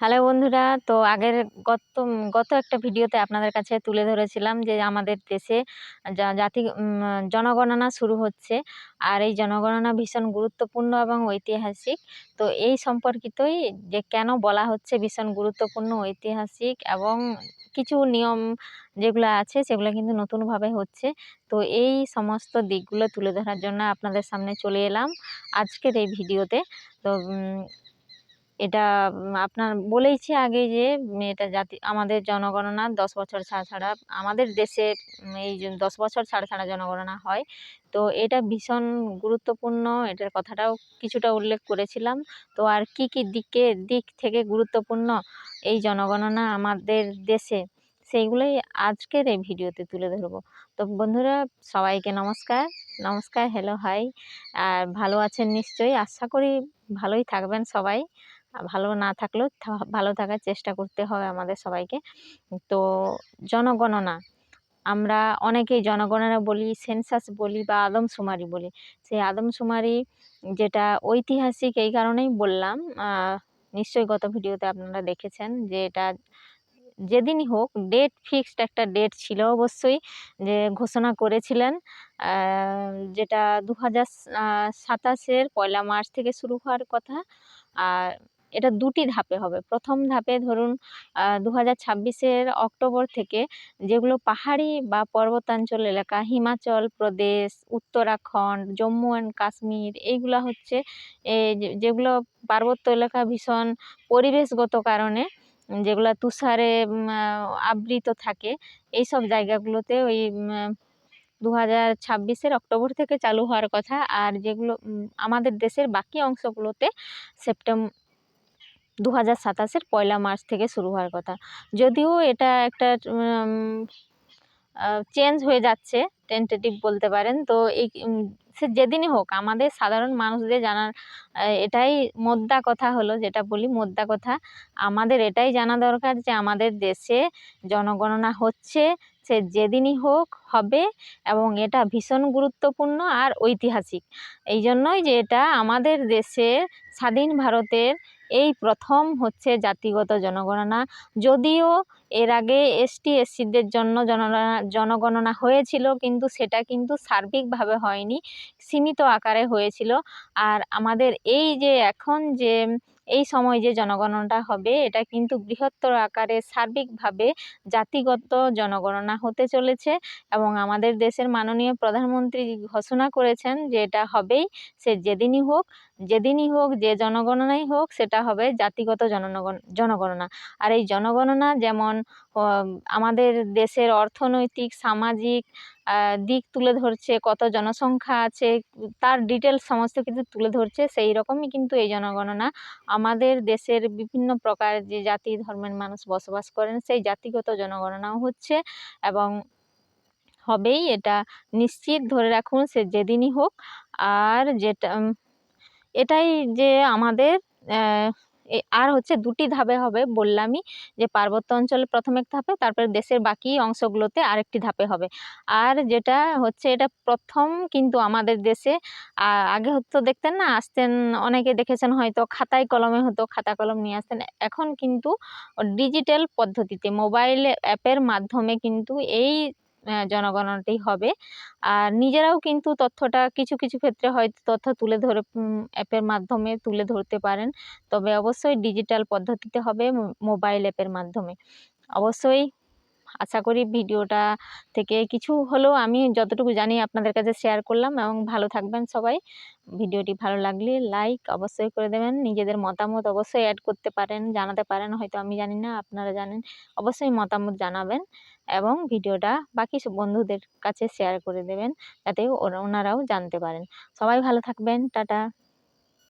Hello বন্ধুরা, তো আগের গত গত একটা ভিডিওতে আপনাদের কাছে তুলে ধরেছিলাম যে আমাদের দেশে জাতি জনগণনা শুরু হচ্ছে। আর এই জনগণনা ভীষণ গুরুত্বপূর্ণ এবং ঐতিহাসিক। তো এই সম্পর্কিতই যে কেন বলা হচ্ছে ভীষণ গুরুত্বপূর্ণ, ঐতিহাসিক এবং কিছু নিয়ম যেগুলো আছে সেগুলো কিন্তু নতুনভাবে হচ্ছে। তো এই সমস্ত দিকগুলো তুলে ধরার জন্য আপনাদের সামনে চলে এলাম আজকের এই ভিডিওতে। তো এটা আপনার বলেইছি আগে যে এটা জাতি, আমাদের জনগণনা দশ বছর ছাড়া ছাড়া, আমাদের দেশে এই দশ বছর ছাড়া ছাড়া জনগণনা হয়। তো এটা ভীষণ গুরুত্বপূর্ণ, এটার কথাটাও কিছুটা উল্লেখ করেছিলাম। তো আর কি কি দিকে, দিক থেকে গুরুত্বপূর্ণ এই জনগণনা আমাদের দেশে, সেইগুলোই আজকের এই ভিডিওতে তুলে ধরবো। তো বন্ধুরা, সবাইকে নমস্কার। নমস্কার হ্যালো হাই আর ভালো আছেন নিশ্চয়ই। আশা করি ভালোই থাকবেন সবাই। ভালো না থাকলেও ভালো থাকার চেষ্টা করতে হবে আমাদের সবাইকে। তো জনগণনা, আমরা অনেকেই জনগণনা বলি সেন্সাস বলি বা আদমশুমারি বলি। সেই আদমশুমারি যেটা ঐতিহাসিক এই কারণেই বললাম নিশ্চয়ই গত ভিডিওতে আপনারা দেখেছেন যে এটা যেদিনই হোক ডেট ফিক্সড একটা ডেট ছিল অবশ্যই যে ঘোষণা করেছিলেন যেটা দু হাজার সাতাশের পয়লা মার্চ থেকে শুরু হওয়ার কথা। আর এটা দুটি ধাপে হবে। প্রথম ধাপে ধরুন দু হাজার ছাব্বিশের অক্টোবর থেকে যেগুলো পাহাড়ি বা পর্বতাঞ্চল এলাকা, হিমাচল প্রদেশ, উত্তরাখণ্ড, জম্মু অ্যান্ড কাশ্মীর, এইগুলা হচ্ছে যেগুলো পার্বত্য এলাকা ভীষণ পরিবেশগত কারণে যেগুলো তুষারে আবৃত থাকে, এইসব জায়গাগুলোতে ওই দু হাজার ছাব্বিশের অক্টোবর থেকে চালু হওয়ার কথা। আর যেগুলো আমাদের দেশের বাকি অংশগুলোতে সেপ্টেম্বর দু হাজার সাতাশের পয়লা মার্চ থেকে শুরু হওয়ার কথা। যদিও এটা একটা চেঞ্জ হয়ে যাচ্ছে টেন্টেটিভ বলতে পারেন। তো এই সে যেদিনই হোক, আমাদের সাধারণ মানুষদের জানার এটাই মোদ্দা কথা হলো, যেটা বলি মোদ্দা কথা। আমাদের এটাই জানা দরকার যে আমাদের দেশে জনগণনা হচ্ছে, সে যেদিনই হোক হবে, এবং এটা ভীষণ গুরুত্বপূর্ণ আর ঐতিহাসিক। এই জন্যই যে এটা আমাদের দেশে স্বাধীন ভারতের এই প্রথম হচ্ছে জাতিগত জনগণনা। যদিও এর আগে এসটি এসসিদের জন্য জনগণনা জনগণনা হয়েছিল, কিন্তু সেটা কিন্তু সার্বিকভাবে হয়নি, সীমিত আকারে হয়েছিল। আর আমাদের এই যে এখন যে এই সময় যে জনগণনাটা হবে, এটা কিন্তু বৃহত্তর আকারে সার্বিকভাবে জাতিগত জনগণনা হতে চলেছে এবং আমাদের দেশের মাননীয় প্রধানমন্ত্রী ঘোষণা করেছেন যে এটা হবেই, সে যেদিনই হোক। যেদিনই হোক, যে জনগণনাই হোক, সেটা হবে জাতিগত জনগণ জনগণনা। আর এই জনগণনা যেমন আমাদের দেশের অর্থনৈতিক, সামাজিক দিক তুলে ধরছে, কত জনসংখ্যা আছে, তার ডিটেলস সমস্ত কিছু তুলে ধরছে, সেই রকমই কিন্তু এই জনগণনা। আমাদের দেশের বিভিন্ন প্রকার যে জাতি, ধর্মের মানুষ বসবাস করেন, সেই জাতিগত জনগণনাও হচ্ছে এবং হবেই, এটা নিশ্চিত ধরে রাখুন, সে যেদিনই হোক, আর যেটা এটাই যে আমাদের আর হচ্ছে দুটি ধাপে হবে বললামই যে পার্বত্য অঞ্চলে প্রথম এক ধাপে, তারপরে দেশের বাকি অংশগুলোতে আরেকটি ধাপে হবে। আর যেটা হচ্ছে এটা প্রথম কিন্তু আমাদের দেশে আগে হতো দেখতেন না, আসতেন অনেকে দেখেছেন হয়তো খাতায় কলমে হতো, খাতা কলম নিয়ে আসতেন। এখন কিন্তু ডিজিটাল পদ্ধতিতে মোবাইল অ্যাপের মাধ্যমে কিন্তু এই আহ, জনগণনাটি হবে। আর নিজেরাও কিন্তু তথ্যটা কিছু কিছু ক্ষেত্রে হয়তো তথ্য তুলে ধরে অ্যাপের মাধ্যমে তুলে ধরতে পারেন। তবে অবশ্যই ডিজিটাল পদ্ধতিতে হবে মোবাইল অ্যাপের মাধ্যমে। অবশ্যই আশা করি ভিডিওটা থেকে কিছু হলেও আমি যতটুকু জানি আপনাদের কাছে শেয়ার করলাম এবং ভালো থাকবেন সবাই। ভিডিওটি ভালো লাগলে লাইক অবশ্যই করে দেবেন। নিজেদের মতামত অবশ্যই অ্যাড করতে পারেন, জানাতে পারেন, হয়তো আমি জানি না, আপনারা জানেন। অবশ্যই মতামত জানাবেন এবং ভিডিওটা বাকি বন্ধুদের কাছে শেয়ার করে দেবেন, যাতে ওনারাও জানতে পারেন। সবাই ভালো থাকবেন, টাটা।